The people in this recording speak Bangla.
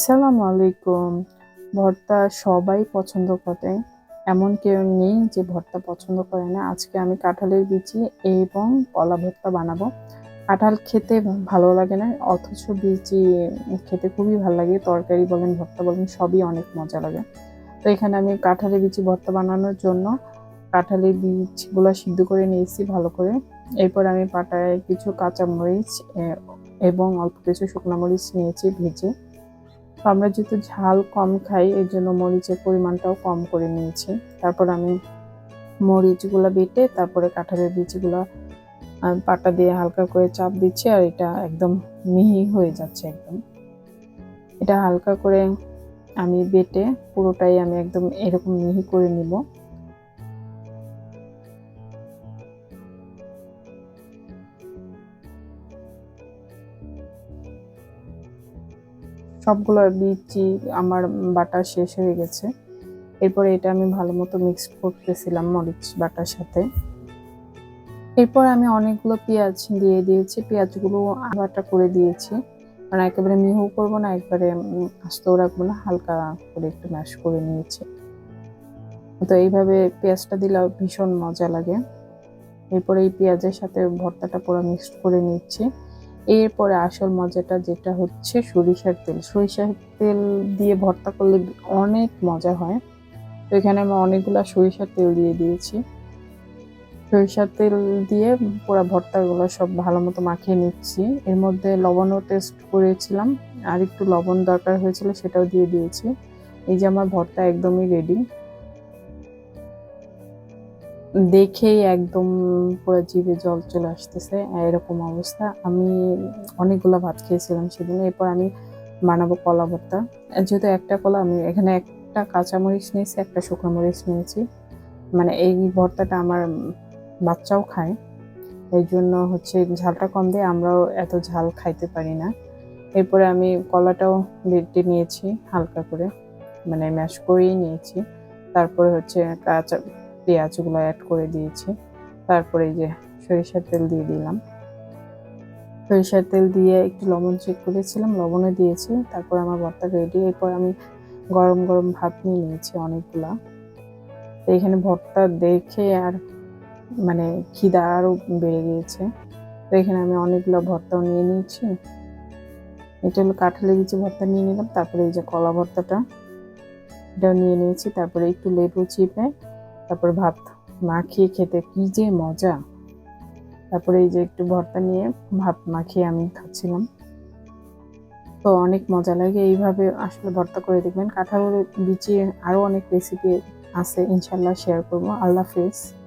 আসসালামু আলাইকুম। ভর্তা সবাই পছন্দ করে, এমন কেউ নেই যে ভর্তা পছন্দ করে না। আজকে আমি কাঁঠালের বিচি এবং কলা ভর্তা বানাবো। কাঁঠাল খেতে ভালো লাগে না, অথচ বিচি খেতে খুবই ভালো লাগে। তরকারি বলেন, ভর্তা বলেন, সবই অনেক মজা লাগে। তো এখানে আমি কাঁঠালের বিচি ভর্তা বানানোর জন্য কাঁঠালের বীজগুলো সিদ্ধ করে নিয়েছি ভালো করে। এরপর আমি পাটায় কিছু কাঁচামরিচ এবং অল্প কিছু শুকনো মরিচ নিয়েছি ভেজে। তো আমরা যেহেতু ঝাল কম খাই, এর জন্য মরিচের পরিমাণটাও কম করে নিয়েছি। তারপর আমি মরিচগুলো বেটে, তারপরে কাঁঠালের বীজগুলো পাটা দিয়ে হালকা করে চাপ দিচ্ছি আর এটা একদম মিহি হয়ে যাচ্ছে একদম। এটা হালকা করে আমি বেটে পুরোটাই আমি একদম এরকম মিহি করে নিব। সবগুলো বিচি আমার বাটা শেষ হয়ে গেছে। এরপরে এটা আমি ভালো মতো মিক্স করতেছিলাম মরিচ বাটার সাথে। এরপর আমি অনেকগুলো পেঁয়াজ দিয়ে দিয়েছি। পেঁয়াজগুলো বাটা করে দিয়েছি। মানে একেবারে মিহু করব না, একবারে আস্তেও রাখব না, হালকা করে একটু ম্যাশ করে নিয়েছি। তো এইভাবে পেঁয়াজটা দিলে ভীষণ মজা লাগে। এরপরে এই পেঁয়াজের সাথে ভর্তাটা পুরো মিক্সড করে নিচ্ছি। এরপরে আসল মজাটা যেটা হচ্ছে সরিষার তেল। সরিষার তেল দিয়ে ভর্তা করলে অনেক মজা হয়। তো এখানে আমি অনেকগুলা সরিষার তেল দিয়ে দিয়েছি। সরিষার তেল দিয়ে পুরো ভর্তাগুলো সব ভালো মতো মাখিয়ে নিচ্ছি। এর মধ্যে লবণও টেস্ট করেছিলাম। আর একটু লবণ দরকার হয়েছিল সেটাও দিয়ে দিয়েছি। এই যে আমার ভর্তা একদমই রেডি দেখেই একদম পুরো জিভে জল চলে আসতেছে, এরকম অবস্থা। আমি অনেকগুলো ভাত খেয়েছিলাম সেদিন, এরপর আমি বানাবো কলা ভর্তা। যেহেতু একটা কলা, আমি এখানে একটা কাঁচামরিচ নিয়েছি, একটা শুকনো মরিচ নিয়েছি। মানে এই ভর্তাটা আমার বাচ্চাও খায়, এই জন্য হচ্ছে ঝালটা কম দিয়ে আমরাও এত ঝাল খাইতে পারি না। এরপরে আমি কলাটাও বেটে নিয়েছি হালকা করে মানে ম্যাশ করেই নিয়েছি। তারপরে হচ্ছে কাঁচা পেঁয়াজগুলো অ্যাড করে দিয়েছি। তারপরে এই যে সরিষার তেল দিয়ে দিলাম। সরিষার তেল দিয়ে একটু লবণ চেক করেছিলাম, লবণও দিয়েছি। তারপর আমার ভর্তা রেডি এরপর আমি গরম গরম ভাত নিয়ে নিয়েছি অনেকগুলা। তো এখানে ভর্তা দেখে আর মানে খিদা আরও বেড়ে গিয়েছে। তো এখানে আমি অনেকগুলো ভর্তাও নিয়ে নিয়েছি। এটা হলো কাঁঠালের বিচি ভর্তা নিয়ে নিলাম, তারপরে এই যে কলা ভর্তাটা, এটাও নিয়ে নিয়েছি। তারপরে একটু লেবু চিপে তারপর ভাত মাখিয়ে খেতে কি যে মজা। তারপরে এই যে একটু ভর্তা নিয়ে ভাত মাখিয়ে আমি খাচ্ছিলাম। তো অনেক মজা লাগে এইভাবে আসলে ভর্তা করে দেখবেন। কাঁঠাল বিচি আরও অনেক রেসিপি আছে ইনশাল্লাহ শেয়ার করব। আল্লাহ হাফেজ।